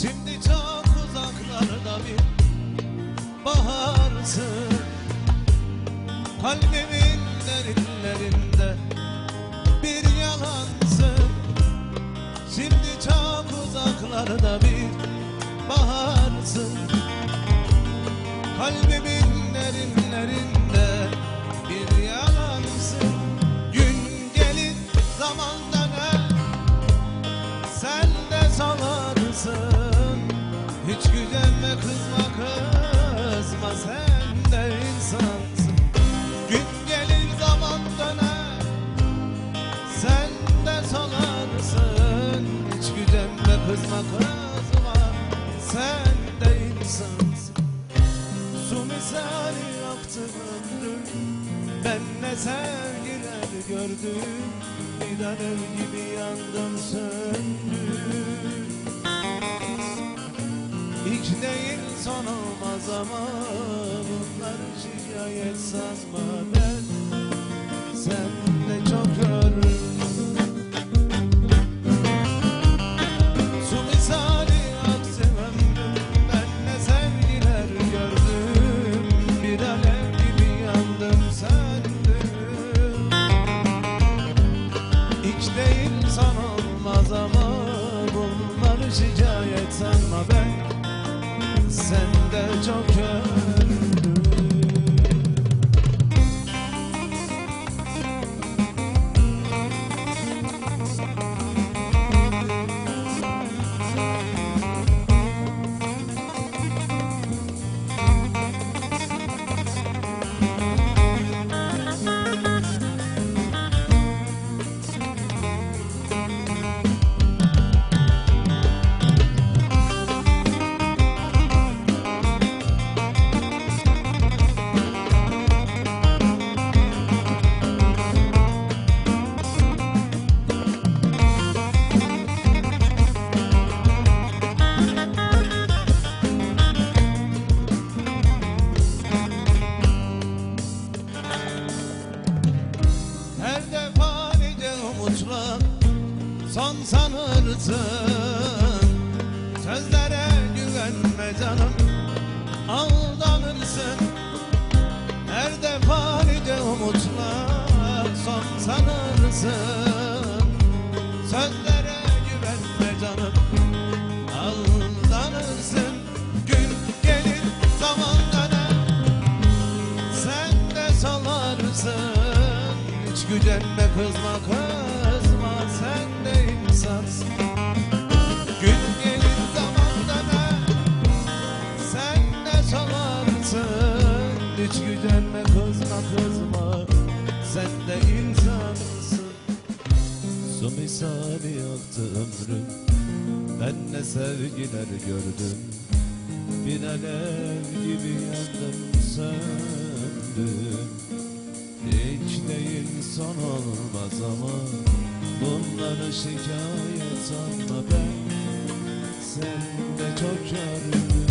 Şimdi çok uzaklarda bir baharsın Kalbimin derinlerinde bir yalansın Şimdi çok uzaklarda bir baharsın Kalbimin derinlerinde sen de insansın. Su misali Ben ne sevgiler gördüm. Alev gibi yandım söndüm. Hiç değil son olmaz ama Bunları şikayet sanma ben sanma ben Sen de çok sanırsın Sözlere güvenme canım. Aldanırsın. Gün gelir zaman döner. Sen de salarsın. Hiç gücenme kızma kızma. Sen de insansın. Gün gelir zaman döner. Sen de salarsın. Hiç gücenme kızma kızma. Sen de insansın Su misali aktı ömrüm Ben ne sevgiler gördüm. Bir alev gibi yandım söndüm. Hiç değil son olmaz ama Bunları şikayet sanma ben. Sen de çok gördüm